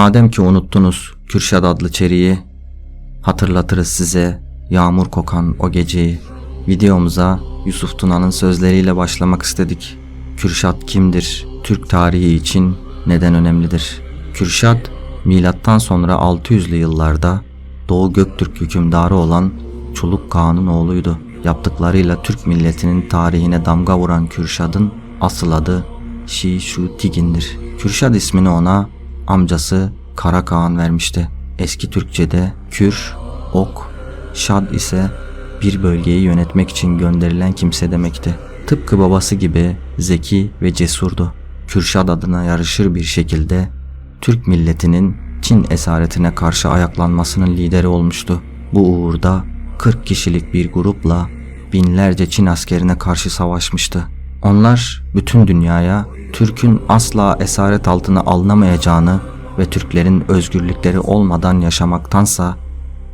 Madem ki unuttunuz Kürşat adlı çeriği, hatırlatırız size yağmur kokan o geceyi. Videomuza Yusuf Tuna'nın sözleriyle başlamak istedik. Kürşat kimdir? Türk tarihi için neden önemlidir? Kürşat, milattan sonra 600'lü yıllarda Doğu Göktürk hükümdarı olan Çoluk Kağan'ın oğluydu. Yaptıklarıyla Türk milletinin tarihine damga vuran Kürşad'ın asıl adı Şi Tigin'dir. Kürşad ismini ona amcası Kara Kağan vermişti. Eski Türkçe'de Kür, Ok, Şad ise bir bölgeyi yönetmek için gönderilen kimse demekti. Tıpkı babası gibi zeki ve cesurdu. Kürşad adına yarışır bir şekilde Türk milletinin Çin esaretine karşı ayaklanmasının lideri olmuştu. Bu uğurda 40 kişilik bir grupla binlerce Çin askerine karşı savaşmıştı. Onlar bütün dünyaya Türk'ün asla esaret altına alınamayacağını ve Türklerin özgürlükleri olmadan yaşamaktansa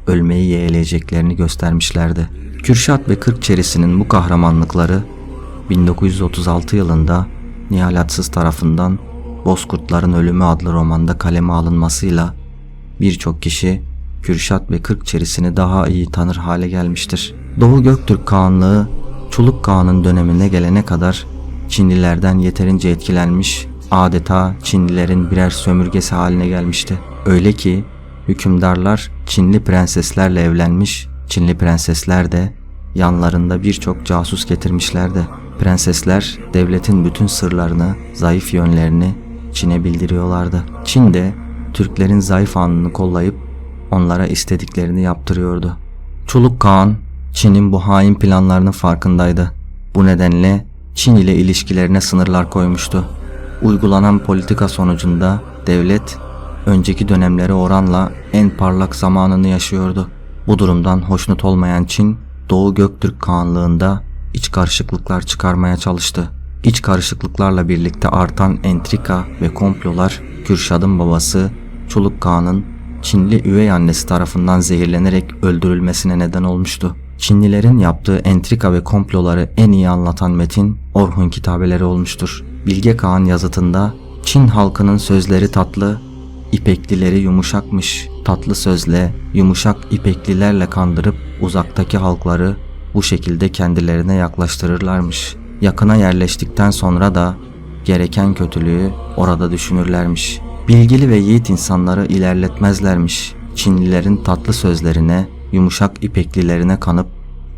ölmeyi yeğleyeceklerini göstermişlerdi. Kürşat ve Kırkçerisi'nin bu kahramanlıkları 1936 yılında Nihal Atsız tarafından Bozkurtların Ölümü adlı romanda kaleme alınmasıyla birçok kişi Kürşat ve Kırkçerisini daha iyi tanır hale gelmiştir. Doğu Göktürk Kağanlığı Çoluk Kağan'ın dönemine gelene kadar Çinlilerden yeterince etkilenmiş, adeta Çinlilerin birer sömürgesi haline gelmişti. Öyle ki hükümdarlar Çinli prenseslerle evlenmiş, Çinli prensesler de yanlarında birçok casus getirmişlerdi. Prensesler devletin bütün sırlarını, zayıf yönlerini Çin'e bildiriyorlardı. Çin de Türklerin zayıf anını kollayıp onlara istediklerini yaptırıyordu. Çoluk Kağan Çin'in bu hain planlarının farkındaydı. Bu nedenle Çin ile ilişkilerine sınırlar koymuştu. Uygulanan politika sonucunda devlet önceki dönemlere oranla en parlak zamanını yaşıyordu. Bu durumdan hoşnut olmayan Çin, Doğu Göktürk Kağanlığında iç karışıklıklar çıkarmaya çalıştı. İç karışıklıklarla birlikte artan entrika ve komplolar Kürşad'ın babası Çoluk Kağan'ın Çinli üvey annesi tarafından zehirlenerek öldürülmesine neden olmuştu. Çinlilerin yaptığı entrika ve komploları en iyi anlatan metin Orhun kitabeleri olmuştur. Bilge Kağan yazıtında Çin halkının sözleri tatlı, ipeklileri yumuşakmış. Tatlı sözle, yumuşak ipeklilerle kandırıp uzaktaki halkları bu şekilde kendilerine yaklaştırırlarmış. Yakına yerleştikten sonra da gereken kötülüğü orada düşünürlermiş. Bilgili ve yiğit insanları ilerletmezlermiş. Çinlilerin tatlı sözlerine, yumuşak ipeklilerine kanıp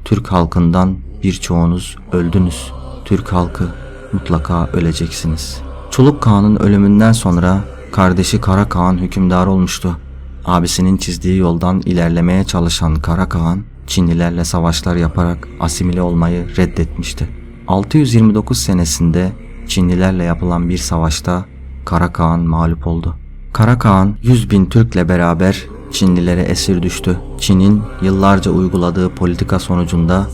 Türk halkından birçoğunuz öldünüz. Türk halkı mutlaka öleceksiniz. Çoluk Kağan'ın ölümünden sonra kardeşi Kara Kağan hükümdar olmuştu. Abisinin çizdiği yoldan ilerlemeye çalışan Kara Kağan, Çinlilerle savaşlar yaparak asimile olmayı reddetmişti. 629 senesinde Çinlilerle yapılan bir savaşta Kara Kağan mağlup oldu. Kara Kağan 100 bin Türk'le beraber Çinlilere esir düştü. Çin'in yıllarca uyguladığı politika sonucunda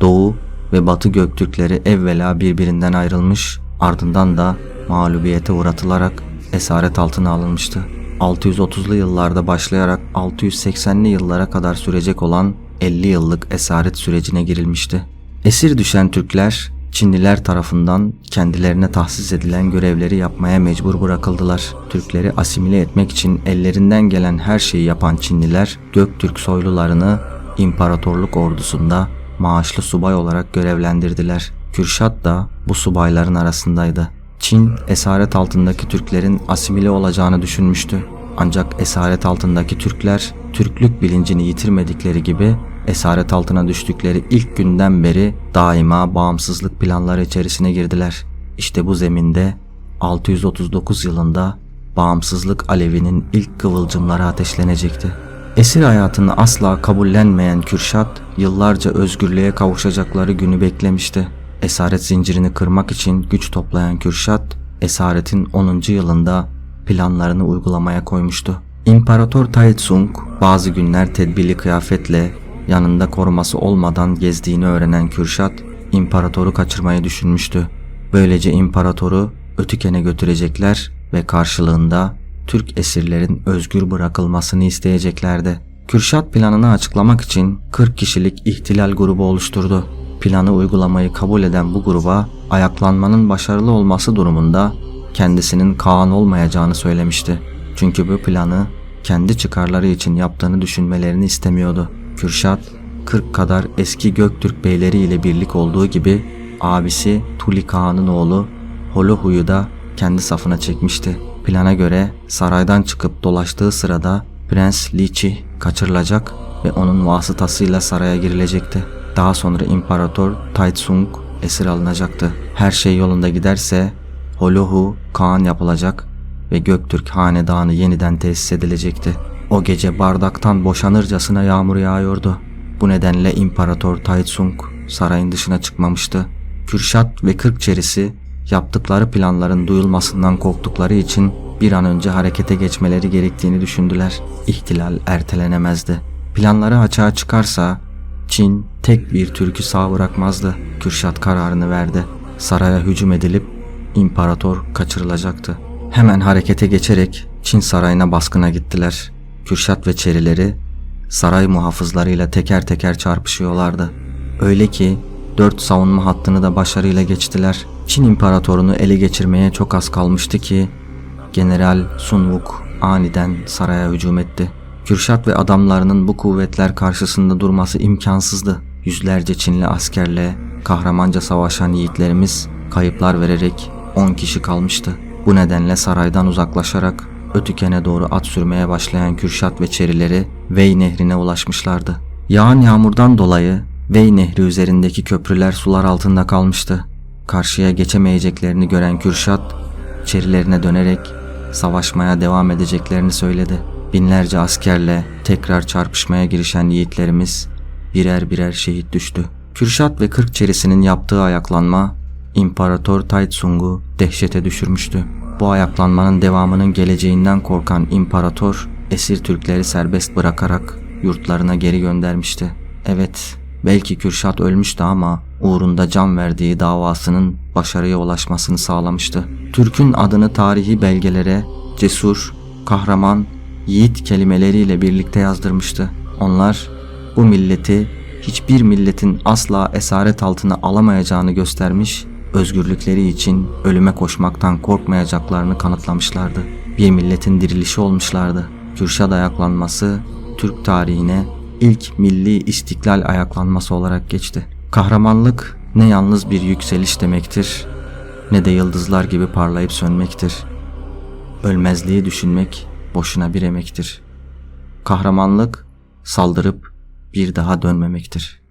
Doğu ve Batı Göktürkleri evvela birbirinden ayrılmış, ardından da mağlubiyete uğratılarak esaret altına alınmıştı. 630'lu yıllarda başlayarak 680'li yıllara kadar sürecek olan 50 yıllık esaret sürecine girilmişti. Esir düşen Türkler Çinliler tarafından kendilerine tahsis edilen görevleri yapmaya mecbur bırakıldılar. Türkleri asimile etmek için ellerinden gelen her şeyi yapan Çinliler Göktürk soylularını imparatorluk ordusunda maaşlı subay olarak görevlendirdiler. Kürşat da bu subayların arasındaydı. Çin esaret altındaki Türklerin asimile olacağını düşünmüştü. Ancak esaret altındaki Türkler Türklük bilincini yitirmedikleri gibi esaret altına düştükleri ilk günden beri daima bağımsızlık planları içerisine girdiler. İşte bu zeminde 639 yılında bağımsızlık alevinin ilk kıvılcımları ateşlenecekti. Esir hayatını asla kabullenmeyen Kürşat yıllarca özgürlüğe kavuşacakları günü beklemişti. Esaret zincirini kırmak için güç toplayan Kürşat, esaretin 10. yılında planlarını uygulamaya koymuştu. İmparator Taitsung bazı günler tedbirli kıyafetle yanında koruması olmadan gezdiğini öğrenen Kürşat, imparatoru kaçırmayı düşünmüştü. Böylece imparatoru Ötüken'e götürecekler ve karşılığında Türk esirlerin özgür bırakılmasını isteyeceklerdi. Kürşat planını açıklamak için 40 kişilik ihtilal grubu oluşturdu. Planı uygulamayı kabul eden bu gruba ayaklanmanın başarılı olması durumunda kendisinin Kaan olmayacağını söylemişti. Çünkü bu planı kendi çıkarları için yaptığını düşünmelerini istemiyordu. Kürşat 40 kadar eski Göktürk beyleri ile birlik olduğu gibi abisi Tuli Kağan'ın oğlu Holohu'yu da kendi safına çekmişti. Plana göre saraydan çıkıp dolaştığı sırada Prens Lichi kaçırılacak ve onun vasıtasıyla saraya girilecekti. Daha sonra İmparator Taitsung esir alınacaktı. Her şey yolunda giderse Holohu Kaan yapılacak ve Göktürk hanedanı yeniden tesis edilecekti. O gece bardaktan boşanırcasına yağmur yağıyordu. Bu nedenle İmparator Taitsung sarayın dışına çıkmamıştı. Kürşat ve Kırkçerisi yaptıkları planların duyulmasından korktukları için bir an önce harekete geçmeleri gerektiğini düşündüler. İhtilal ertelenemezdi. Planları açığa çıkarsa Çin tek bir Türk'ü sağ bırakmazdı. Kürşat kararını verdi. Saraya hücum edilip imparator kaçırılacaktı. Hemen harekete geçerek Çin sarayına baskına gittiler. Kürşat ve Çerileri saray muhafızlarıyla teker teker çarpışıyorlardı. Öyle ki dört savunma hattını da başarıyla geçtiler. Çin imparatorunu ele geçirmeye çok az kalmıştı ki General Sun Wuk aniden saraya hücum etti. Kürşat ve adamlarının bu kuvvetler karşısında durması imkansızdı. Yüzlerce Çinli askerle kahramanca savaşan yiğitlerimiz kayıplar vererek 10 kişi kalmıştı. Bu nedenle saraydan uzaklaşarak Ötüken'e doğru at sürmeye başlayan Kürşat ve Çerileri Vey nehrine ulaşmışlardı. Yağan yağmurdan dolayı Vey nehri üzerindeki köprüler sular altında kalmıştı. Karşıya geçemeyeceklerini gören Kürşat, Çerilerine dönerek savaşmaya devam edeceklerini söyledi. Binlerce askerle tekrar çarpışmaya girişen yiğitlerimiz birer birer şehit düştü. Kürşat ve Kırkçerisi'nin yaptığı ayaklanma İmparator Taitsung'u dehşete düşürmüştü. Bu ayaklanmanın devamının geleceğinden korkan imparator esir Türkleri serbest bırakarak yurtlarına geri göndermişti. Evet, belki Kürşat ölmüştü ama uğrunda can verdiği davasının başarıya ulaşmasını sağlamıştı. Türk'ün adını tarihi belgelere cesur, kahraman, yiğit kelimeleriyle birlikte yazdırmıştı. Onlar bu milleti hiçbir milletin asla esaret altına alamayacağını göstermiş, özgürlükleri için ölüme koşmaktan korkmayacaklarını kanıtlamışlardı. Bir milletin dirilişi olmuşlardı. Kürşat ayaklanması Türk tarihine ilk milli istiklal ayaklanması olarak geçti. Kahramanlık ne yalnız bir yükseliş demektir ne de yıldızlar gibi parlayıp sönmektir. Ölmezliği düşünmek boşuna bir emektir. Kahramanlık saldırıp bir daha dönmemektir.''